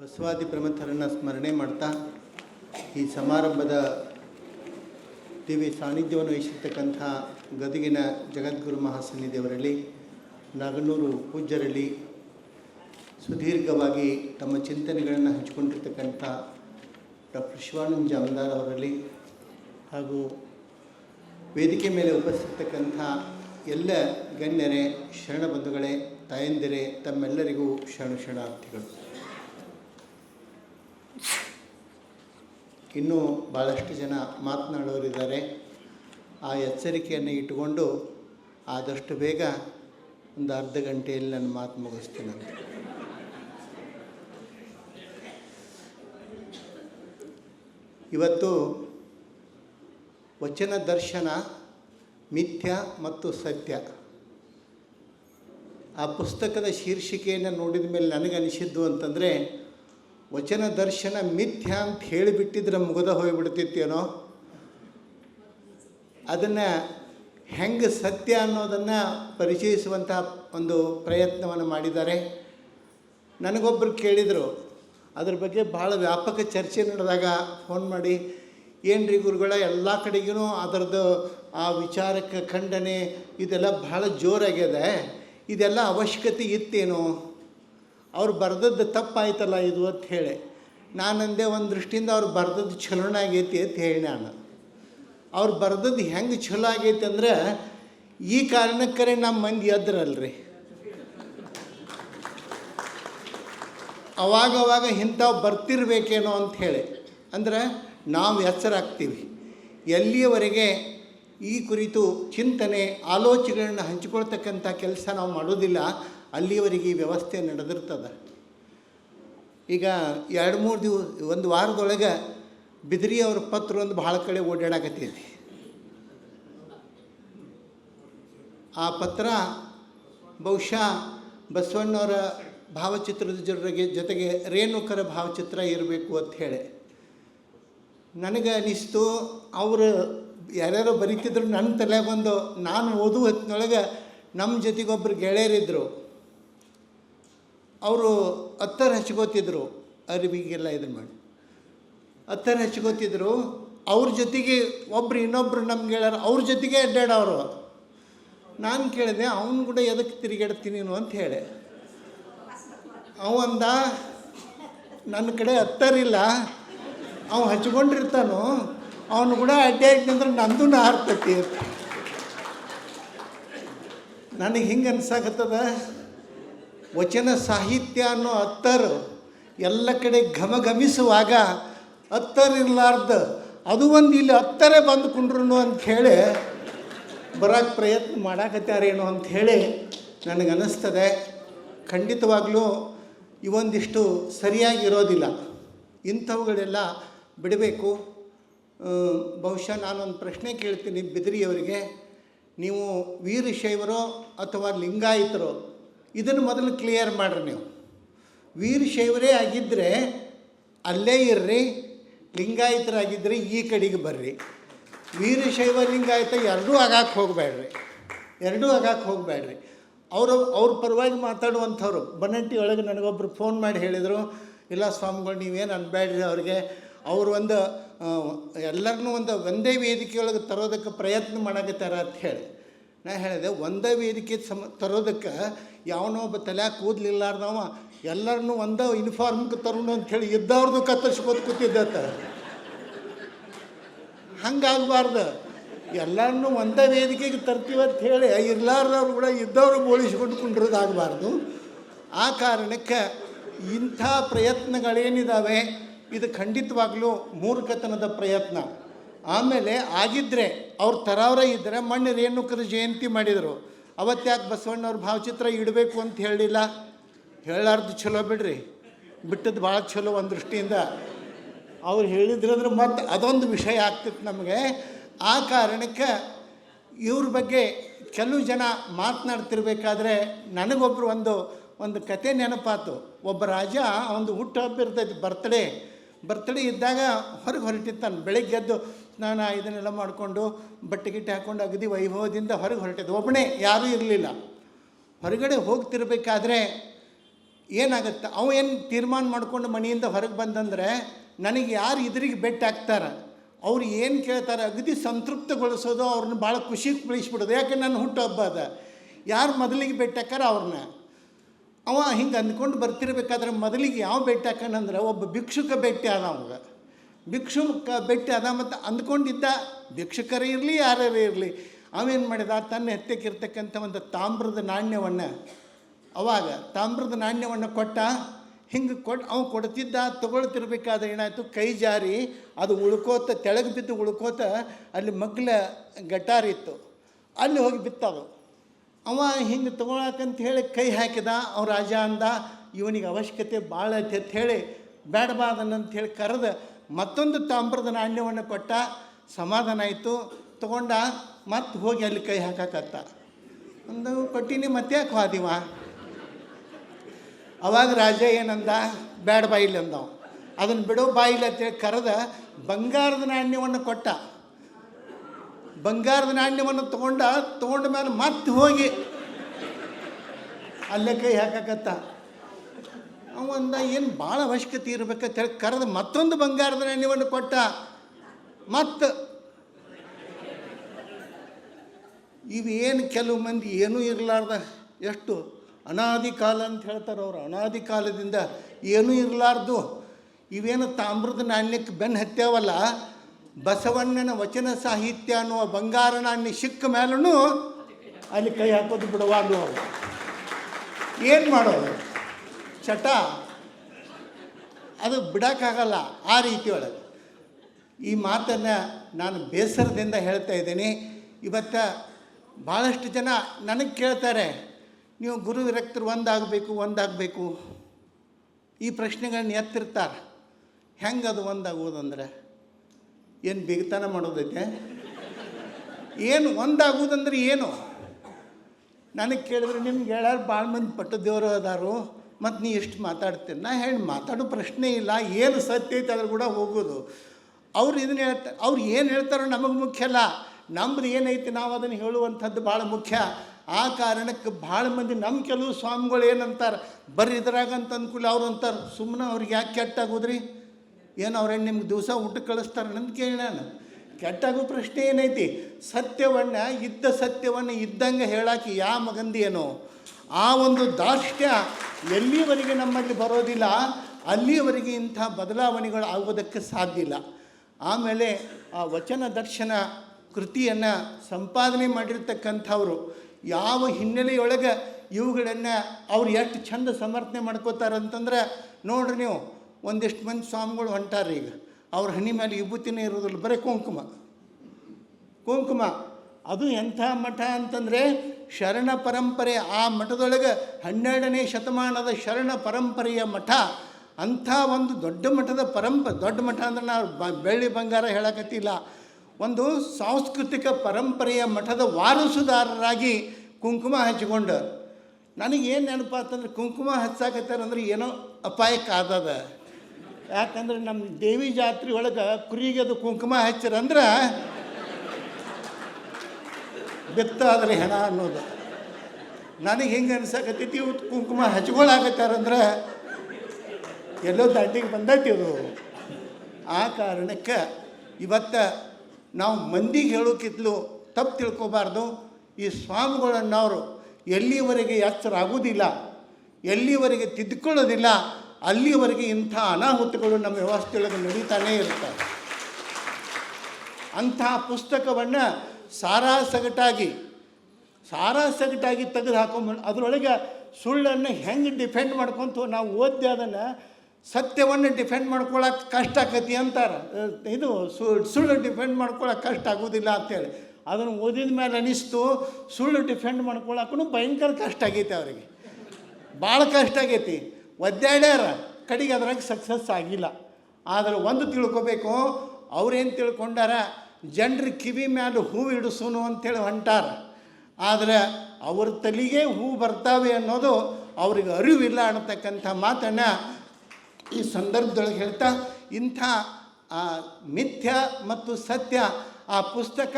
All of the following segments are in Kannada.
ಬಸವಾದಿ ಪ್ರಮಥರನ್ನು ಸ್ಮರಣೆ ಮಾಡ್ತಾ ಈ ಸಮಾರಂಭದ ದಿವ್ಯ ಸಾನ್ನಿಧ್ಯವನ್ನು ವಹಿಸಿರ್ತಕ್ಕಂಥ ಗದಗಿನ ಜಗದ್ಗುರು ಮಹಾಸನ್ನಿಧಿಯವರಲ್ಲಿ, ನಾಗನೂರು ಪೂಜ್ಯರಲ್ಲಿ ಸುದೀರ್ಘವಾಗಿ ತಮ್ಮ ಚಿಂತನೆಗಳನ್ನು ಹಂಚಿಕೊಂಡಿರ್ತಕ್ಕಂಥ ಡಾಕ್ಟರ್ ಶಿವಾನಂದ ಜಾಮದಾರ್ ಅವರಲ್ಲಿ ಹಾಗೂ ವೇದಿಕೆ ಮೇಲೆ ಉಪಸ್ಥಿತಕ್ಕಂಥ ಎಲ್ಲ ಗಣ್ಯರೇ, ಶರಣ ಬಂಧುಗಳೇ, ತಾಯಂದಿರೇ, ತಮ್ಮೆಲ್ಲರಿಗೂ ಶರಣ ಶರಣಾರ್ಥಿಗಳು. ಇನ್ನೂ ಭಾಳಷ್ಟು ಜನ ಮಾತನಾಡೋರಿದ್ದಾರೆ. ಆ ಎಚ್ಚರಿಕೆಯನ್ನು ಇಟ್ಟುಕೊಂಡು ಆದಷ್ಟು ಬೇಗ ಒಂದು ಅರ್ಧ ಗಂಟೆಯಲ್ಲಿ ನನ್ನ ಮಾತು ಮುಗಿಸ್ತೀನಂತೆ ಇವತ್ತು ವಚನ ದರ್ಶನ ಮಿಥ್ಯ ಮತ್ತು ಸತ್ಯ. ಆ ಪುಸ್ತಕದ ಶೀರ್ಷಿಕೆಯನ್ನು ನೋಡಿದ ಮೇಲೆ ನನಗನಿಸಿದ್ದು ಅಂತಂದರೆ ವಚನ ದರ್ಶನ ಮಿಥ್ಯ ಅಂತ ಹೇಳಿಬಿಟ್ಟಿದ್ರೆ ಮುಗಿದ ಹೋಗಿಬಿಡ್ತಿತ್ತೇನೋ ಅದನ್ನು ಹೆಂಗೆ ಸತ್ಯ ಅನ್ನೋದನ್ನು ಪರಿಚಯಿಸುವಂಥ ಒಂದು ಪ್ರಯತ್ನವನ್ನು ಮಾಡಿದ್ದಾರೆ. ನನಗೊಬ್ಬರು ಕೇಳಿದರು, ಅದ್ರ ಬಗ್ಗೆ ಭಾಳ ವ್ಯಾಪಕ ಚರ್ಚೆ ನಡೆದಾಗ ಫೋನ್ ಮಾಡಿ, ಏನ್ರಿ ಗುರುಗಳ, ಎಲ್ಲ ಕಡೆಗೂ ಅದರದ್ದು ಆ ವಿಚಾರಕ್ಕೆ ಖಂಡನೆ ಇದೆಲ್ಲ ಭಾಳ ಜೋರಾಗಿದೆ ಇದೆಲ್ಲ ಅವಶ್ಯಕತೆ ಇತ್ತೇನೋ? ಅವ್ರು ಬರೆದದ್ದು ತಪ್ಪಾಯ್ತಲ್ಲ ಇದು ಅಂತ ಹೇಳಿ. ನಾನಂದೆ ಒಂದು ದೃಷ್ಟಿಯಿಂದ ಅವ್ರು ಬರೆದದ್ದು ಆಗೈತಿ ಅಂತ ಹೇಳಿ ನಾನು. ಅವ್ರು ಬರೆದದ್ದು ಹೆಂಗೆ ಚಲೋ ಆಗೈತೆ ಅಂದ್ರೆ ಈ ಕಾರಣಕ್ಕರೆ ನಮ್ಮ ಮಂದಿ ಎದ್ರಲ್ರಿ. ಅವಾಗವಾಗ ಇಂಥವು ಬರ್ತಿರ್ಬೇಕೇನೋ ಅಂತ ಹೇಳಿ. ಅಂದ್ರೆ ನಾವು ಎಚ್ಚರ ಎಲ್ಲಿಯವರೆಗೆ ಈ ಕುರಿತು ಚಿಂತನೆ, ಆಲೋಚನೆಗಳನ್ನ ಹಂಚಿಕೊಳ್ತಕ್ಕಂಥ ಕೆಲಸ ನಾವು ಮಾಡೋದಿಲ್ಲ ಅಲ್ಲಿಯವರೆಗೆ ಈ ವ್ಯವಸ್ಥೆ ನಡೆದಿರ್ತದೆ. ಈಗ ಎರಡು ಮೂರು ದಿವಸ, ಒಂದು ವಾರದೊಳಗೆ ಬಿದಿರಿ ಅವ್ರ ಪತ್ರ ಒಂದು ಭಾಳ ಕಡೆ ಓಡಾಡಕತ್ತೈತಿ. ಆ ಪತ್ರ ಬಹುಶಃ ಬಸವಣ್ಣವರ ಭಾವಚಿತ್ರದ ಜೊತೆಗೆ ಜೊತೆಗೆ ರೇಣುಕರ ಭಾವಚಿತ್ರ ಇರಬೇಕು ಅಂತ ಹೇಳಿ. ನನಗೆ ಅನಿಸ್ತು ಅವರು ಯಾರ್ಯಾರೋ ಬರೀತಿದ್ರು, ನನ್ನ ತಲೆ ಬಂದು ನಾನು ಓದು ಹೊತ್ತಿನೊಳಗೆ ನಮ್ಮ ಜೊತೆಗೊಬ್ಬರು ಗೆಳೆಯರಿದ್ದರು ಅವರು ಹತ್ತರ ಹಚ್ಕೋತಿದ್ರು, ಅರಿವಿಗೆಲ್ಲ ಇದನ್ನು ಮಾಡಿ. ಹತ್ತರ ಹಚ್ಕೋತಿದ್ರು, ಅವ್ರ ಜೊತೆಗೆ ಒಬ್ರು ಇನ್ನೊಬ್ರು ನಮ್ಗೆ ಹೇಳ್ಯಾರ, ಅವ್ರ ಜೊತೆಗೆ ಅಡ್ಡಾಡವರು ನಾನು ಕೇಳಿದೆ, ಅವನು ಕೂಡ ಎದಕ್ಕೆ ತಿರುಗಾಡ್ತೀನಿ ಅಂತ ಹೇಳಿ. ಅವಂದ ನನ್ನ ಕಡೆ ಹತ್ತರಿಲ್ಲ ಅವ ಹಚ್ಕೊಂಡಿರ್ತಾನೋ, ಅವನು ಕೂಡ ಅಡ್ಡಿ ಅಂದ್ರೆ ನಂದು ಹಾರ್ತತಿ ನನಗೆ ಹಿಂಗೆ ಅನ್ಸಾಕತ್ತದ? ವಚನ ಸಾಹಿತ್ಯ ಅನ್ನೋ ಅತ್ತರು ಎಲ್ಲ ಕಡೆ ಘಮಘಮಿಸುವಾಗ ಅತ್ತರಿರ್ಲಾರ್ದ ಅದು ಒಂದು ಇಲ್ಲಿ ಹತ್ತರೇ ಬಂದು ಕುಂಡ್ರು ಹೇಳಿ ಬರೋಕ್ಕೆ ಪ್ರಯತ್ನ ಮಾಡಾಕತ್ತಾರೇನೋ ಅಂತ ಹೇಳಿ ನನಗೆ ಅನ್ನಿಸ್ತದೆ ಖಂಡಿತವಾಗಲೂ ಇವೊಂದಿಷ್ಟು ಸರಿಯಾಗಿರೋದಿಲ್ಲ. ಇಂಥವುಗಳೆಲ್ಲ ಬಿಡಬೇಕು. ಬಹುಶಃ ನಾನೊಂದು ಪ್ರಶ್ನೆ ಕೇಳ್ತೀನಿ ಬಿದಿರಿಯವರಿಗೆ. ನೀವು ವೀರಶೈವರೋ ಅಥವಾ ಲಿಂಗಾಯತರೋ ಇದನ್ನು ಮೊದಲು ಕ್ಲಿಯರ್ ಮಾಡ್ರಿ ನೀವು. ವೀರಶೈವರೇ ಆಗಿದ್ದರೆ ಅಲ್ಲೇ ಇರ್ರಿ ಲಿಂಗಾಯತರಾಗಿದ್ದರೆ ಈ ಕಡೆಗೆ ಬರ್ರಿ. ವೀರಶೈವ, ಲಿಂಗಾಯತ ಎರಡೂ ಆಗಕ್ಕೆ ಹೋಗಬೇಡ್ರಿ. ಎರಡೂ ಆಗಕ್ಕೆ ಹೋಗಬೇಡ್ರಿ. ಅವರು, ಅವ್ರ ಪರವಾಗಿ ಮಾತಾಡುವಂಥವ್ರು. ಬನ್ನಟ್ಟಿ ಒಳಗೆ ನನಗೊಬ್ಬರು ಫೋನ್ ಮಾಡಿ ಹೇಳಿದರು, ಇಲ್ಲ ಸ್ವಾಮಿಗಳು, ನೀವೇನು ಅನ್ಬೇಡ್ರಿ ಅವ್ರಿಗೆ. ಅವರು ಒಂದು ಎಲ್ಲರನ್ನೂ ಒಂದು ಒಂದೇ ವೇದಿಕೆಯೊಳಗೆ ತರೋದಕ್ಕೆ ಪ್ರಯತ್ನ ಮಾಡಕತ್ತಾರ ಅಂತ ಹೇಳಿ. ನಾ ಹೇಳಿದೆ, ಒಂದೇ ವೇದಿಕೆ ಸಮ ತರೋದಕ್ಕೆ ಯಾವನೋ ಒಬ್ಬ ತಲೆ ಕೂದಲಿಲ್ಲಾರ್ದವ, ಎಲ್ಲರನ್ನೂ ಒಂದೇ ಯೂನಿಫಾರ್ಮ್ಗೆ ತರೋಣ ಅಂಥೇಳಿ ಇದ್ದವ್ರದ್ದು ಕತ್ತರಿಸ್ಕೋತ ಕೂತಿದ್ದತ್ತ ಹಂಗಾಗಬಾರ್ದು. ಎಲ್ಲರನ್ನೂ ಒಂದೇ ವೇದಿಕೆಗೆ ತರ್ತೀವಿ ಅಂತ ಹೇಳಿ ಇರ್ಲಾರ್ದವ್ರು ಕೂಡ ಇದ್ದವರು ಬೋಳಿಸ್ಕೊಂಡು ಕುಂಡ್ರದಾಗಬಾರ್ದು. ಆ ಕಾರಣಕ್ಕೆ ಇಂಥ ಪ್ರಯತ್ನಗಳೇನಿದ್ದಾವೆ ಇದು ಖಂಡಿತವಾಗಲೂ ಮೂರ್ಖತನದ ಪ್ರಯತ್ನ. ಆಮೇಲೆ ಆಗಿದ್ದರೆ ಅವ್ರ ಥರವ್ರ ಇದ್ದರೆ ಮಣ್ಣು ರೇಣುಕರ ಜಯಂತಿ ಮಾಡಿದರು. ಅವತ್ತ್ಯಾಕೆ ಬಸವಣ್ಣವ್ರ ಭಾವಚಿತ್ರ ಇಡಬೇಕು ಅಂತ ಹೇಳಿಲ್ಲ? ಹೇಳಾರ್ದು ಚಲೋ ಬಿಡ್ರಿ. ಬಿಟ್ಟದ್ದು ಭಾಳ ಚಲೋ ಒಂದು ದೃಷ್ಟಿಯಿಂದ. ಅವ್ರು ಹೇಳಿದ್ರಂದ್ರೆ ಮತ್ತೆ ಅದೊಂದು ವಿಷಯ ಆಗ್ತಿತ್ತು ನಮಗೆ. ಆ ಕಾರಣಕ್ಕೆ ಇವ್ರ ಬಗ್ಗೆ ಕೆಲವು ಜನ ಮಾತನಾಡ್ತಿರ್ಬೇಕಾದ್ರೆ ನನಗೊಬ್ಬರು ಒಂದು ಒಂದು ಕತೆ ನೆನಪಾತು. ಒಬ್ಬ ರಾಜ ಒಂದು ಹುಟ್ಟುಹಬ್ಬ ಇರ್ತೈತಿ ಬರ್ತಡೇ ಬರ್ತಡೇ ಇದ್ದಾಗ ಹೊರಗೆ ಹೊರಟಿತ್ತಾನೆ. ಬೆಳಗ್ಗೆ ಎದ್ದು ಸ್ನಾನ ಇದನ್ನೆಲ್ಲ ಮಾಡಿಕೊಂಡು ಬಟ್ಟೆ ಗಿಟ್ಟೆ ಹಾಕ್ಕೊಂಡು ಅಗದಿ ವೈಭವದಿಂದ ಹೊರಗೆ ಹೊರಟಿದ್ದು. ಒಬ್ಬನೇ ಯಾರೂ ಇರಲಿಲ್ಲ. ಹೊರಗಡೆ ಹೋಗ್ತಿರ್ಬೇಕಾದ್ರೆ ಏನಾಗುತ್ತೆ? ಅವ ಏನು ತೀರ್ಮಾನ ಮಾಡ್ಕೊಂಡು ಮನೆಯಿಂದ ಹೊರಗೆ ಬಂದಂದ್ರೆ ನನಗೆ ಯಾರು ಇದ್ರಿಗೆ ಬೆಟ್ಟ ಹಾಕ್ತಾರೆ? ಅವ್ರು ಏನು ಕೇಳ್ತಾರೆ? ಅಗದಿ ಸಂತೃಪ್ತಗೊಳಿಸೋದು ಅವ್ರನ್ನ ಭಾಳ ಖುಷಿ ಬೆಳೆಸ್ಬಿಡೋದು. ಯಾಕೆ ನನ್ನ ಹುಟ್ಟುಹಬ್ಬ ಅದ? ಯಾರು ಮೊದಲಿಗೆ ಬೆಟ್ಟ ಹಾಕಾರ ಅವ್ರನ್ನ? ಅವ ಹಿಂಗೆ ಅಂದ್ಕೊಂಡು ಬರ್ತಿರ್ಬೇಕಾದ್ರೆ ಮೊದಲಿಗೆ ಯಾವ ಬೆಟ್ಟ ಹಾಕನಂದ್ರೆ ಒಬ್ಬ ಭಿಕ್ಷುಕ ಭೇಟಿ ಅದ ಅವಾಗ. ಭಿಕ್ಷುಕ ಬೆಟ್ಟಿ ಅದ ಮತ್ತು ಅಂದ್ಕೊಂಡಿದ್ದ ಭಿಕ್ಷುಕರೇ ಇರಲಿ ಯಾರೇ ಇರಲಿ, ಅವೇನು ಮಾಡಿದ? ತನ್ನ ಹೆತ್ತಕ್ಕಿರ್ತಕ್ಕಂಥ ಒಂದು ತಾಮ್ರದ ನಾಣ್ಯವನ್ನು, ಅವಾಗ ತಾಮ್ರದ ನಾಣ್ಯವನ್ನು ಕೊಟ್ಟ, ಹಿಂಗೆ ಕೊಟ್ಟು ಅವ ಕೊಡ್ತಿದ್ದ, ತೊಗೊಳ್ತಿರ್ಬೇಕಾದ್ರೆ ಏನಾಯಿತು? ಕೈ ಜಾರಿ, ಅದು ಉಳ್ಕೋತ, ತೆಳಗೆ ಬಿದ್ದು ಉಳ್ಕೋತ ಅಲ್ಲಿ ಮಗ್ಲ ಗಟಾರಿತ್ತು ಅಲ್ಲಿ ಹೋಗಿ ಬಿತ್ತದು. ಅವ ಹಿಂಗೆ ತೊಗೊಳಕಂತ ಹೇಳಿ ಕೈ ಹಾಕಿದ ಅವ ರಾಜ ಅಂದ, ಇವನಿಗೆ ಅವಶ್ಯಕತೆ ಭಾಳ ಐತೆ ಅಂತ ಹೇಳಿ ಬೇಡಬಾದನಂತ ಹೇಳಿ ಕರೆದ ಮತ್ತೊಂದು ತಾಮ್ರದ ನಾಣ್ಯವನ್ನು ಕೊಟ್ಟ, ಸಮಾಧಾನ ಆಯಿತು. ತೊಗೊಂಡ ಮತ್ತೆ ಹೋಗಿ ಅಲ್ಲಿ ಕೈ ಹಾಕಕತ್ತ. ಒಂದು ಕೊಟ್ಟಿನಿ ಮತ್ತೆ ಯಾಕೆ ಹೋದಿವ? ಅವಾಗ ರಾಜ ಏನಂದ, ಬ್ಯಾಡ ಬಾಯಿಲಿ ಅಂದವ. ಅದನ್ನು ಬಿಡೋ ಬಾಯಿಲಿ ಅಂತೇಳಿ ಕರೆದ, ಬಂಗಾರದ ನಾಣ್ಯವನ್ನು ಕೊಟ್ಟ. ಬಂಗಾರದ ನಾಣ್ಯವನ್ನು ತೊಗೊಂಡ ತೊಗೊಂಡ ಮೇಲೆ ಮತ್ತೆ ಹೋಗಿ ಅಲ್ಲೇ ಕೈ ಹಾಕಕತ್ತ. ಅವ ಅಂದ, ಏನು ಭಾಳ ಅವಶ್ಯಕತೆ ಇರ್ಬೇಕಂತ ಹೇಳಿ ಕರೆದು ಮತ್ತೊಂದು ಬಂಗಾರದ ನಾಣ್ಯವನ್ನು ಕೊಟ್ಟ. ಮತ್ತು ಇವೇನು ಕೆಲವು ಮಂದಿ ಏನೂ ಇರಲಾರ್ದ, ಎಷ್ಟು ಅನಾದಿ ಕಾಲ ಅಂತ ಹೇಳ್ತಾರೆ ಅವರು. ಅನಾದಿ ಕಾಲದಿಂದ ಏನೂ ಇರಲಾರ್ದು. ಇವೇನು ತಾಮ್ರದ ನಾಣ್ಯಕ್ಕೆ ಬೆನ್ನು ಹತ್ಯಾವಲ್ಲ? ಬಸವಣ್ಣನ ವಚನ ಸಾಹಿತ್ಯ ಅನ್ನುವ ಬಂಗಾರ ನಾಣ್ಯ ಸಿಕ್ಕ ಮೇಲೂ ಅಲ್ಲಿ ಕೈ ಹಾಕೋದು ಬಿಡುವಾಗ ಏನು ಮಾಡೋದು? ಚಟ ಅದು ಬಿಡೋಕ್ಕಾಗಲ್ಲ, ಆ ರೀತಿ ಒಳಗೆ. ಈ ಮಾತನ್ನು ನಾನು ಬೇಸರದಿಂದ ಹೇಳ್ತಾ ಇದ್ದೀನಿ. ಇವತ್ತು ಭಾಳಷ್ಟು ಜನ ನನಗೆ ಕೇಳ್ತಾರೆ, ನೀವು ಗುರು ವಿರಕ್ತರು ಒಂದಾಗಬೇಕು ಒಂದಾಗಬೇಕು. ಈ ಪ್ರಶ್ನೆಗಳನ್ನ ಎತ್ತಿರ್ತಾರೆ. ಹೆಂಗೆ ಅದು ಒಂದಾಗುವುದಂದ್ರೆ ಏನು ಬಿಗತನ ಮಾಡೋದೈತೆ? ಏನು ಒಂದಾಗುವುದಂದ್ರೆ ಏನು? ನನಗೆ ಕೇಳಿದ್ರೆ ನಿಮ್ಗೆ ಹೇಳ್ಯಾರು ಭಾಳ ಮಂದಿ ಪಟ್ಟದೇವರು ಅದಾರು. ಮತ್ತು ನೀ ಎಷ್ಟು ಮಾತಾಡ್ತೀನಿ ನಾ ಹೇಳಿ ಮಾತಾಡೋ ಪ್ರಶ್ನೆ ಇಲ್ಲ, ಏನು ಸತ್ಯ ಐತೆ ಅದ್ರ ಕೂಡ ಹೋಗೋದು. ಅವ್ರು ಇದನ್ನ ಹೇಳ್ತಾರೆ ಅವ್ರು ಏನು ಹೇಳ್ತಾರೋ ನಮಗೆ ಮುಖ್ಯ ಅಲ್ಲ. ನಮ್ದು ಏನೈತಿ ನಾವು ಅದನ್ನು ಹೇಳುವಂಥದ್ದು ಭಾಳ ಮುಖ್ಯ. ಆ ಕಾರಣಕ್ಕೆ ಭಾಳ ಮಂದಿ ನಮ್ಮ ಕೆಲವು ಸ್ವಾಮಿಗಳು ಏನಂತಾರೆ ಬರ್ರಿ ಇದ್ರಾಗ ಅಂತ ಅಂದ್ಕೂಲ ಅವ್ರು ಅಂತಾರೆ. ಸುಮ್ಮನೆ ಅವ್ರಿಗೆ ಯಾಕೆ ಕೆಟ್ಟಾಗೋದ್ರಿ? ಏನು ಅವ್ರೇನು ನಿಮ್ಗೆ ದಿವಸ ಊಟಕ್ಕೆ ಕಳಿಸ್ತಾರೆ ನಂದು ಕೇಳಿ ನಾನು. ಕೆಟ್ಟಾಗೋ ಪ್ರಶ್ನೆ ಏನೈತಿ ಸತ್ಯವನ್ನು, ಇದ್ದ ಸತ್ಯವನ್ನು ಇದ್ದಂಗೆ ಹೇಳಾಕಿ ಯಾ ಮಗಂದಿ ಏನೋ ಆ ಒಂದು ದಾರ್ಷ್ಟ್ಯ ಎಲ್ಲಿವರೆಗೆ ನಮ್ಮಲ್ಲಿ ಬರೋದಿಲ್ಲ, ಅಲ್ಲಿಯವರೆಗೆ ಇಂಥ ಬದಲಾವಣೆಗಳು ಆಗೋದಕ್ಕೆ ಸಾಧ್ಯ ಇಲ್ಲ. ಆಮೇಲೆ ಆ ವಚನ ದರ್ಶನ ಕೃತಿಯನ್ನು ಸಂಪಾದನೆ ಮಾಡಿರ್ತಕ್ಕಂಥವರು, ಯಾವ ಹಿನ್ನೆಲೆಯೊಳಗೆ ಇವುಗಳನ್ನು ಅವ್ರು ಎಷ್ಟು ಚಂದ ಸಮರ್ಥನೆ ಮಾಡ್ಕೋತಾರೆ ಅಂತಂದ್ರೆ, ನೋಡ್ರಿ ನೀವು, ಒಂದಿಷ್ಟು ಮಂದಿ ಸ್ವಾಮಿಗಳು ಹೊಂಟಾರ ಈಗ ಅವ್ರ ಹಣಿ ಮೇಲೆ ವಿಭೂತಿನೇ ಇರೋದಿಲ್ಲ ಬರೀ ಕುಂಕುಮ. ಕುಂಕುಮ. ಅದು ಎಂಥ ಮಠ ಅಂತಂದರೆ ಶರಣ ಪರಂಪರೆ, ಆ ಮಠದೊಳಗೆ ಹನ್ನೆರಡನೇ ಶತಮಾನದ ಶರಣ ಪರಂಪರೆಯ ಮಠ. ಅಂಥ ಒಂದು ದೊಡ್ಡ ಮಠದ ಪರಂಪ, ದೊಡ್ಡ ಮಠ ಅಂದ್ರೆ ನಾವು ಬ, ಬೆಳ್ಳಿ ಬಂಗಾರ ಹೇಳಕತ್ತಿಲ್ಲ. ಒಂದು ಸಾಂಸ್ಕೃತಿಕ ಪರಂಪರೆಯ ಮಠದ ವಾರಸುದಾರರಾಗಿ ಕುಂಕುಮ ಹಚ್ಚಿಕೊಂಡು. ನನಗೇನು ನೆನಪು ಅಂತಂದ್ರೆ ಕುಂಕುಮ ಹಚ್ಚಾಕತ್ತಾರಂದ್ರೆ ಏನೋ ಅಪಾಯಕ್ಕಾದದ ಯಾಕಂದ್ರೆ ನಮ್ಮ ದೇವಿ ಜಾತ್ರೆ ಒಳಗೆ ಕುರಿಗೆ ಅದು ಕುಂಕುಮ ಹಚ್ಚರಂದ್ರೆ ಬೆತ್ತಾದ್ರೆ ಹೆಣ ಅನ್ನೋದು. ನನಗೆ ಹೆಂಗೆ ಅನ್ಸಕತ್ತೈತಿ ಇವತ್ತು ಕುಂಕುಮ ಹಚ್ಕೊಳಕತ್ತಾರಂದ್ರೆ ಎಲ್ಲೋ ದಾಟಿಗೆ ಬಂದೈತಿ ಅದು. ಆ ಕಾರಣಕ್ಕೆ ಇವತ್ತು ನಾವು ಮಂದಿಗೆ ಹೇಳೋಕ್ಕಿದ್ಲು ತಪ್ಪು ತಿಳ್ಕೊಬಾರ್ದು. ಈ ಸ್ವಾಮಿಗಳನ್ನವರು ಎಲ್ಲಿವರೆಗೆ ಎಚ್ಚರ ಆಗೋದಿಲ್ಲ ಎಲ್ಲಿವರೆಗೆ ತಿದ್ದುಕೊಳ್ಳೋದಿಲ್ಲ ಅಲ್ಲಿವರೆಗೆ ಇಂಥ ಅನಾಹುತಗಳು ನಮ್ಮ ವ್ಯವಸ್ಥೆಯೊಳಗೆ ನಡೀತಾನೇ ಇರ್ತವೆ. ಅಂತಹ ಪುಸ್ತಕವನ್ನು ಸಾರಾಸಗಟಾಗಿ ಸಾರಾಸಗಟಾಗಿ ತೆಗೆದು ಹಾಕೊಂಬಂದು ಅದರೊಳಗೆ ಸುಳ್ಳನ್ನು ಹೆಂಗೆ ಡಿಫೆಂಡ್ ಮಾಡ್ಕೊತು? ನಾವು ಓದಿ ಅದನ್ನು, ಸತ್ಯವನ್ನು ಡಿಫೆಂಡ್ ಮಾಡ್ಕೊಳಕ್ಕೆ ಕಷ್ಟ ಆಕತಿ ಅಂತಾರೆ. ಇದು ಸುಳ್ಳು ಸುಳ್ಳು ಡಿಫೆಂಡ್ ಮಾಡ್ಕೊಳಕ್ಕೆ ಕಷ್ಟ ಆಗೋದಿಲ್ಲ ಅಂತೇಳಿ. ಅದನ್ನು ಓದಿದ ಮೇಲೆ ಅನಿಸ್ತು, ಸುಳ್ಳು ಡಿಫೆಂಡ್ ಮಾಡ್ಕೊಳಕ್ಕೂ ಭಯಂಕರ ಕಷ್ಟ ಆಗೈತೆ ಅವರಿಗೆ. ಭಾಳ ಕಷ್ಟ ಆಗೈತಿ. ಒದ್ದಾಡ್ಯಾರ, ಕಡೆಗೆ ಅದ್ರಾಗ ಸಕ್ಸಸ್ ಆಗಿಲ್ಲ. ಆದರೆ ಒಂದು ತಿಳ್ಕೊಬೇಕು, ಅವ್ರೇನು ತಿಳ್ಕೊಂಡಾರ ಜನರ ಕಿವಿ ಮ್ಯಾಲೆ ಹೂವು ಇಡಿಸೋನು ಅಂತೇಳಿ ಹೊಂಟಾರ. ಆದರೆ ಅವ್ರ ತಲೆಗೆ ಹೂ ಬರ್ತಾವೆ ಅನ್ನೋದು ಅವ್ರಿಗೆ ಅರಿವಿಲ್ಲ ಅನ್ನತಕ್ಕಂಥ ಮಾತನ್ನು ಈ ಸಂದರ್ಭದೊಳಗೆ ಹೇಳ್ತಾ, ಇಂಥ ಮಿಥ್ಯ ಮತ್ತು ಸತ್ಯ ಆ ಪುಸ್ತಕ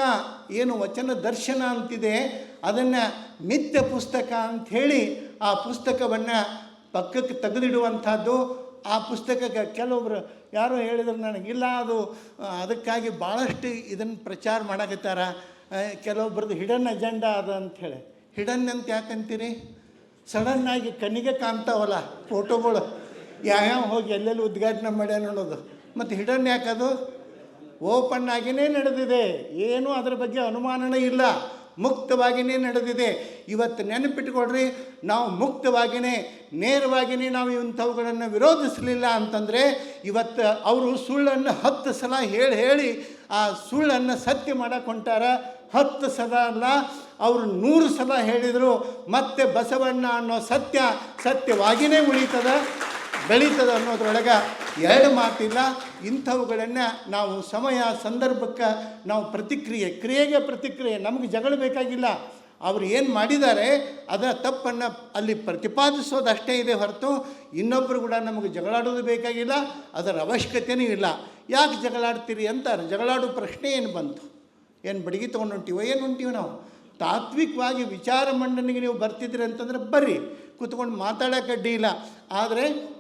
ಏನು ವಚನ ದರ್ಶನ ಅಂತಿದೆ, ಅದನ್ನು ಮಿಥ್ಯ ಪುಸ್ತಕ ಅಂಥೇಳಿ ಆ ಪುಸ್ತಕವನ್ನು ಪಕ್ಕಕ್ಕೆ ತೆಗೆದಿಡುವಂಥದ್ದು ಆ ಪುಸ್ತಕಕ್ಕೆ ಕೆಲವೊಬ್ರು ಯಾರೋ ಹೇಳಿದ್ರು ನನಗೆ, ಇಲ್ಲ ಅದು ಅದಕ್ಕಾಗಿ ಭಾಳಷ್ಟು ಇದನ್ನು ಪ್ರಚಾರ ಮಾಡಕತ್ತಾರ. ಕೆಲವೊಬ್ರದ್ದು ಹಿಡನ್ ಅಜೆಂಡಾ ಅದ ಅಂಥೇಳಿ ಹಿಡನ್ ಅಂತ ಯಾಕಂತೀರಿ? ಸಡನ್ನಾಗಿ ಕಣ್ಣಿಗೆ ಕಾಣ್ತಾವಲ್ಲ ಫೋಟೋಗಳು. ಯಾವ್ಯಾವ ಹೋಗಿ ಎಲ್ಲೆಲ್ಲಿ ಉದ್ಘಾಟನೆ ಮಾಡ್ಯಾನ ನೋಡೋದು ಮತ್ತು ಹಿಡನ್ ಯಾಕದು? ಓಪನ್ ಆಗಿನೇ ನಡೆದಿದೆ. ಏನೂ ಅದರ ಬಗ್ಗೆ ಅನುಮಾನನೇ ಇಲ್ಲ. ಮುಕ್ತವಾಗಿಯೇ ನಡೆದಿದೆ. ಇವತ್ತು ನೆನಪಿಟ್ಕೊಡ್ರಿ ನಾವು ಮುಕ್ತವಾಗಿಯೇ ನೇರವಾಗಿಯೇ ನಾವು ಇಂಥವುಗಳನ್ನು ವಿರೋಧಿಸಲಿಲ್ಲ ಅಂತಂದರೆ ಇವತ್ತು ಅವರು ಸುಳ್ಳನ್ನು ಹತ್ತು ಸಲ ಹೇಳಿ ಹೇಳಿ ಆ ಸುಳ್ಳನ್ನು ಸತ್ಯ ಮಾಡಕ್ಕೆ ಹೊಂಟಾರ. ಹತ್ತು ಸಲ ಅಲ್ಲ, ಅವರು ನೂರು ಸಲ ಹೇಳಿದರು, ಮತ್ತೆ ಬಸವಣ್ಣ ಅನ್ನೋ ಸತ್ಯ ಸತ್ಯವಾಗಿಯೇ ಉಳಿತದ, ಬೆಳೀತದ ಅನ್ನೋದ್ರೊಳಗೆ ಎರಡು ಮಾತಿಲ್ಲ, ಇಂಥವುಗಳನ್ನು ನಾವು ಸಮಯ, ಸಂದರ್ಭಕ್ಕೆ ನಾವು ಪ್ರತಿಕ್ರಿಯೆ, ಕ್ರಿಯೆಗೆ ಪ್ರತಿಕ್ರಿಯೆ, ನಮಗೆ ಜಗಳ ಬೇಕಾಗಿಲ್ಲ. ಅವರು ಏನು ಮಾಡಿದ್ದಾರೆ, ಅದರ ತಪ್ಪನ್ನು ಅಲ್ಲಿ ಪ್ರತಿಪಾದಿಸೋದಷ್ಟೇ ಇದೆ ಹೊರತು ಇನ್ನೊಬ್ಬರು ಕೂಡ ನಮಗೆ ಜಗಳಾಡೋದು ಬೇಕಾಗಿಲ್ಲ, ಅದರ ಅವಶ್ಯಕತೆಯೂ ಇಲ್ಲ. ಯಾಕೆ ಜಗಳಾಡ್ತೀರಿ ಅಂತ ಜಗಳಾಡೋ ಪ್ರಶ್ನೆ ಏನು ಬಂತು? ಏನು ಬಡಗಿ ತೊಗೊಂಡು ಹೊಂಟೀವೋ ಏನು ಹೊಂಟೀವಿ ನಾವು? ತಾತ್ವಿಕವಾಗಿ ವಿಚಾರ ಮಂಡನೆಗೆ ನೀವು ಬರ್ತಿದ್ರಿ ಅಂತಂದ್ರೆ ಬರ್ರಿ, ಕೂತ್ಕೊಂಡು ಮಾತಾಡೋಕೆ ಅಡ್ಡಿ ಇಲ್ಲ. ಆದರೆ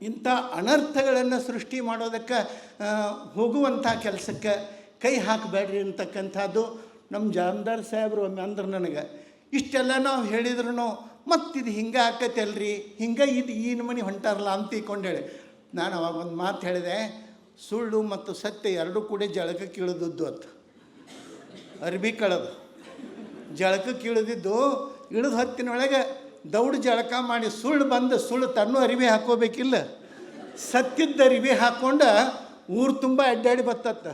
ಇಂಥ ಅನರ್ಥಗಳನ್ನು ಸೃಷ್ಟಿ ಮಾಡೋದಕ್ಕೆ ಹೋಗುವಂಥ ಕೆಲಸಕ್ಕೆ ಕೈ ಹಾಕಬೇಡ್ರಿ ಅಂತಕ್ಕಂಥದ್ದು ನಮ್ಮ ಜಾಮದಾರ್ ಸಾಹೇಬರು ಒಮ್ಮೆ ಅಂದ್ರೆ ನನಗೆ. ಇಷ್ಟೆಲ್ಲ ನಾವು ಹೇಳಿದ್ರು ಮತ್ತಿದು ಹಿಂಗೆ ಆಕತ್ತೆ ಅಲ್ರಿ ಹಿಂಗೆ ಇದು ಈ ನಮೂನಿ ಹೊಂಟಾರಲ್ಲ ಅಂತ ಹೇಳಿ ನಾನು ಅವಾಗ ಒಂದು ಮಾತು ಹೇಳಿದೆ, ಸುಳ್ಳು ಮತ್ತು ಸತ್ಯ ಎರಡೂ ಕೂಡ ಜಳಕಕ್ಕೆ ಇಳಿದದ್ದು ಅಂತ ಅರ್ಬಿ ಕಳೆದು. ಜಳಕಕ್ಕೆ ಇಳಿದಿದ್ದು ಇಳಿದು ಹೊತ್ತಿನೊಳಗೆ ದೌಡು ಜಳಕ ಮಾಡಿ ಸುಳ್ಳು ಬಂದು ಸುಳ್ಳು ತನ್ನೂ ಅರಿವೆ ಹಾಕೋಬೇಕಿಲ್ಲ. ಸತ್ಯದ ಅರಿವೆ ಹಾಕ್ಕೊಂಡು ಊರು ತುಂಬ ಅಡ್ಡಾಡಿ ಬತ್ತತ್ತ.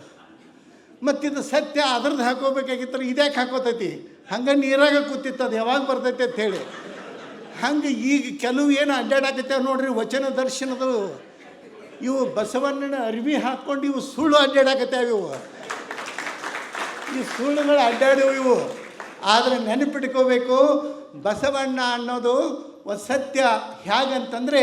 ಮತ್ತಿದು ಸತ್ಯ ಅದ್ರದ್ದು ಹಾಕೋಬೇಕಾಗಿತ್ತಲ್ಲ, ಇದ್ಯಾಕೆ ಹಾಕೋತೈತಿ? ಹಂಗೆ ನೀರಾಗ ಕೂತಿತ್ತು, ಅದು ಯಾವಾಗ ಬರ್ತೈತೆ ಹೇಳಿ. ಹಂಗೆ ಈಗ ಕೆಲವು ಏನು ಅಡ್ಡಾಡಕತ್ತೇವೆ ನೋಡ್ರಿ, ವಚನ ದರ್ಶನದು ಇವು ಬಸವಣ್ಣನ ಅರಿವಿ ಹಾಕ್ಕೊಂಡು ಇವು ಸುಳ್ಳು ಅಡ್ಡಾಡಕತ್ತೇವೆ ಇವು. ಈ ಸುಳ್ಳುಗಳು ಅಡ್ಡಾಡಿವು ಇವು. ಆದರೆ ನೆನಪಿಟ್ಕೋಬೇಕು ಬಸವಣ್ಣ ಅನ್ನೋದು ಸತ್ಯ ಹೇಗಂತಂದರೆ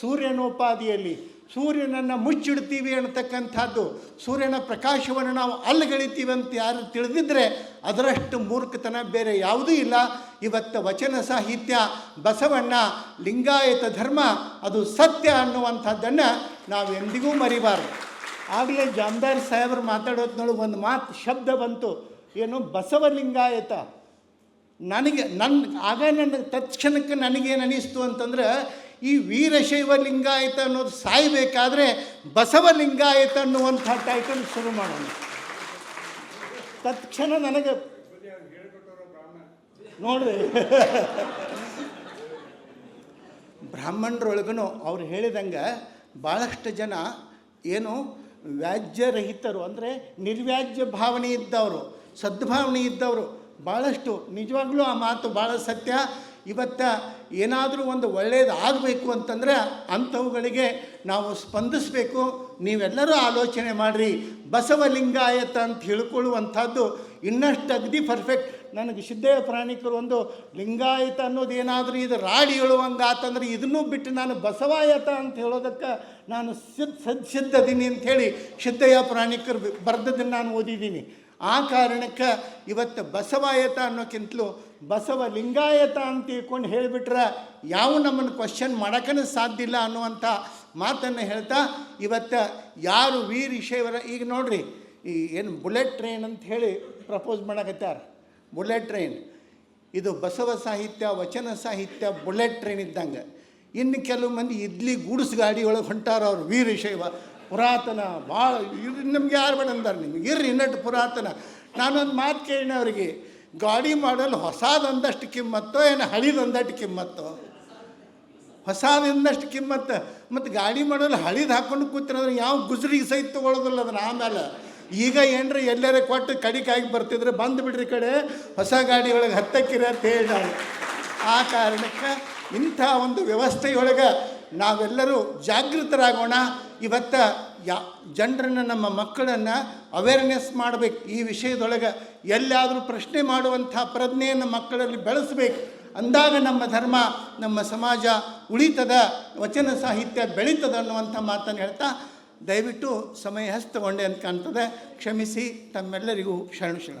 ಸೂರ್ಯನೋಪಾದಿಯಲ್ಲಿ, ಸೂರ್ಯನನ್ನು ಮುಚ್ಚಿಡ್ತೀವಿ ಅನ್ನತಕ್ಕಂಥದ್ದು, ಸೂರ್ಯನ ಪ್ರಕಾಶವನ್ನು ನಾವು ಅಲ್ಲಿಗಳಿತೀವಿ ಅಂತ ಯಾರು ತಿಳಿದಿದ್ರೆ ಅದರಷ್ಟು ಮೂರ್ಖತನ ಬೇರೆ ಯಾವುದೂ ಇಲ್ಲ. ಇವತ್ತು ವಚನ ಸಾಹಿತ್ಯ, ಬಸವಣ್ಣ, ಲಿಂಗಾಯತ ಧರ್ಮ, ಅದು ಸತ್ಯ ಅನ್ನುವಂಥದ್ದನ್ನು ನಾವು ಎಂದಿಗೂ ಮರಿಬಾರ್ದು. ಆಗಲೇ ಜಾಮದಾರ್ ಸಾಹೇಬರು ಮಾತಾಡೋದ್ನೊಳಗೆ ಒಂದು ಮಾತು, ಶಬ್ದ ಬಂತು. ಏನು ಬಸವಲಿಂಗಾಯತ? ನನಗೆ ನನ್ನ ಆಗ ನನ್ನ ತತ್ಕ್ಷಣಕ್ಕೆ ನನಗೇನು ಅನಿಸ್ತು ಅಂತಂದ್ರೆ, ಈ ವೀರಶೈವ ಲಿಂಗಾಯತ ಅನ್ನೋದು ಸಾಯಬೇಕಾದ್ರೆ ಬಸವಲಿಂಗಾಯತ ಅನ್ನುವಂಥ ಟೈಟಲ್ ಶುರು ಮಾಡೋಣ. ತತ್ಕ್ಷಣ ನನಗೆ ನೋಡ್ರಿ. ಬ್ರಾಹ್ಮಣರೊಳಗೂ ಅವ್ರು ಹೇಳಿದಂಗೆ ಭಾಳಷ್ಟು ಜನ ಏನು ವ್ಯಾಜ್ಯರಹಿತರು, ಅಂದರೆ ನಿರ್ವ್ಯಾಜ್ಯ ಭಾವನೆ ಇದ್ದವರು, ಸದ್ಭಾವನೆ ಇದ್ದವರು ಭಾಳಷ್ಟು ನಿಜವಾಗ್ಲೂ ಆ ಮಾತು ಭಾಳ ಸತ್ಯ. ಇವತ್ತು ಏನಾದರೂ ಒಂದು ಒಳ್ಳೆಯದು ಆಗಬೇಕು ಅಂತಂದರೆ ಅಂಥವುಗಳಿಗೆ ನಾವು ಸ್ಪಂದಿಸಬೇಕು. ನೀವೆಲ್ಲರೂ ಆಲೋಚನೆ ಮಾಡಿರಿ. ಬಸವಲಿಂಗಾಯತ ಅಂತ ಹೇಳ್ಕೊಳ್ಳುವಂಥದ್ದು ಇನ್ನಷ್ಟು ಅಗದಿ ಪರ್ಫೆಕ್ಟ್ ನನಗೆ ಸಿದ್ಧೇಯ ಪ್ರಾಣಿಕರು ಒಂದು ಲಿಂಗಾಯತ ಅನ್ನೋದು ಏನಾದರೂ ಇದು ರಾಡಿ ಹೇಳುವಂಗೆ ಆತಂದ್ರೆ ಇದನ್ನೂ ಬಿಟ್ಟು ನಾನು ಬಸವಾಯತ ಅಂತ ಹೇಳೋದಕ್ಕೆ ನಾನು ಸಿದ್ಧ ಸದ್ಸಿದ್ಧದೀನಿ ಅಂಥೇಳಿ ಸಿದ್ಧಯ್ಯ ಪ್ರಾಣಿಕರು ಬರೆದದನ್ನು ನಾನು ಓದಿದ್ದೀನಿ. ಆ ಕಾರಣಕ್ಕೆ ಇವತ್ತು ಬಸವಾಯತ ಅನ್ನೋಕ್ಕಿಂತಲೂ ಬಸವ ಲಿಂಗಾಯತ ಅಂತ ತಿಳ್ಕೊಂಡು ಹೇಳಿಬಿಟ್ರೆ ಯಾವ ನಮ್ಮನ್ನು ಕ್ವಶನ್ ಮಾಡೋಕ್ಕೂ ಸಾಧ್ಯ ಇಲ್ಲ ಅನ್ನುವಂಥ ಮಾತನ್ನು ಹೇಳ್ತಾ ಇವತ್ತು ಯಾರು ವೀರಶೈವರ ಈಗ ನೋಡ್ರಿ, ಈ ಏನು ಬುಲೆಟ್ ಟ್ರೈನ್ ಅಂತ ಹೇಳಿ ಪ್ರಪೋಸ್ ಮಾಡಕತ್ತಾರ. Bullet train. ಇದು ಬಸವ ಸಾಹಿತ್ಯ, ವಚನ ಸಾಹಿತ್ಯ, ಬುಲೆಟ್ ಟ್ರೈನ್ ಇದ್ದಂಗೆ. ಇನ್ನು ಕೆಲವು ಮಂದಿ ಇಡ್ಲಿ ಗೂಡ್ಸ್ ಗಾಡಿ ಒಳಗೆ ಹೊಂಟಾರ ಅವ್ರು ವೀರಶೈವ ಪುರಾತನ ಭಾಳ ಇರ್ರಿ ನಿಮ್ಗೆ ಯಾರು ಬೇಡ ಅಂದಾರೆ ನಿಮ್ಗೆ? ಇರ್ರಿ ಇನ್ನಟ್ಟು ಪುರಾತನ. ನಾನೊಂದು ಮಾತು ಕೇಳಿನ ಅವರಿಗೆ. ಗಾಡಿ ಮಾಡಲು ಹೊಸಾದೊಂದಷ್ಟು ಕಿಮ್ಮತ್ತೋ, ಏನು ಹಳಿದೊಂದಷ್ಟು ಕಿಮ್ಮತ್ತೋ? ಹೊಸಾದಿಂದಷ್ಟು ಕಿಮ್ಮತ್ತು. ಮತ್ತು ಗಾಡಿ ಮಾಡಲು ಹಳಿದು ಹಾಕ್ಕೊಂಡು ಕೂತಿರೋದ್ರೆ ಯಾವ ಗುಜರಿಗೆ ಸಹಿತ ತೊಗೊಳೋದಿಲ್ಲ ಅದನ್ನ ಆಮೇಲೆ. ಈಗ ಏನ್ರಿ ಎಲ್ಲರ ಕೊಟ್ಟು ಕಡಿಕಾಗಿ ಬರ್ತಿದ್ರೆ ಬಂದು ಬಿಡ್ರಿ ಕಡೆ. ಹೊಸ ಗಾಡಿ ಒಳಗೆ ಹತ್ತಕ್ಕಿರ ಅಂತ ಹೇಳಿ ಆ ಕಾರಣಕ್ಕೆ ಇಂಥ ಒಂದು ವ್ಯವಸ್ಥೆಯೊಳಗೆ ನಾವೆಲ್ಲರೂ ಜಾಗೃತರಾಗೋಣ. ಇವತ್ತು ಯಾ, ಜನರನ್ನು ನಮ್ಮ ಮಕ್ಕಳನ್ನು ಅವೇರ್ನೆಸ್ ಮಾಡಬೇಕು. ಈ ವಿಷಯದೊಳಗೆ ಎಲ್ಲಾದರೂ ಪ್ರಶ್ನೆ ಮಾಡುವಂಥ ಪ್ರಜ್ಞೆಯನ್ನು ಮಕ್ಕಳಲ್ಲಿ ಬೆಳೆಸಬೇಕು. ಅಂದಾಗ ನಮ್ಮ ಧರ್ಮ, ನಮ್ಮ ಸಮಾಜ ಉಳಿತದ, ವಚನ ಸಾಹಿತ್ಯ ಬೆಳೀತದ ಅನ್ನುವಂಥ ಮಾತನ್ನು ಹೇಳ್ತಾ ದಯವಿಟ್ಟು ಸಮಯ ಹಸ್ತಗೊಂಡೆ ಅಂತ ಕಾಣ್ತದೆ. ಕ್ಷಮಿಸಿ ತಮ್ಮೆಲ್ಲರಿಗೂ ಶರಣು ಶರಣ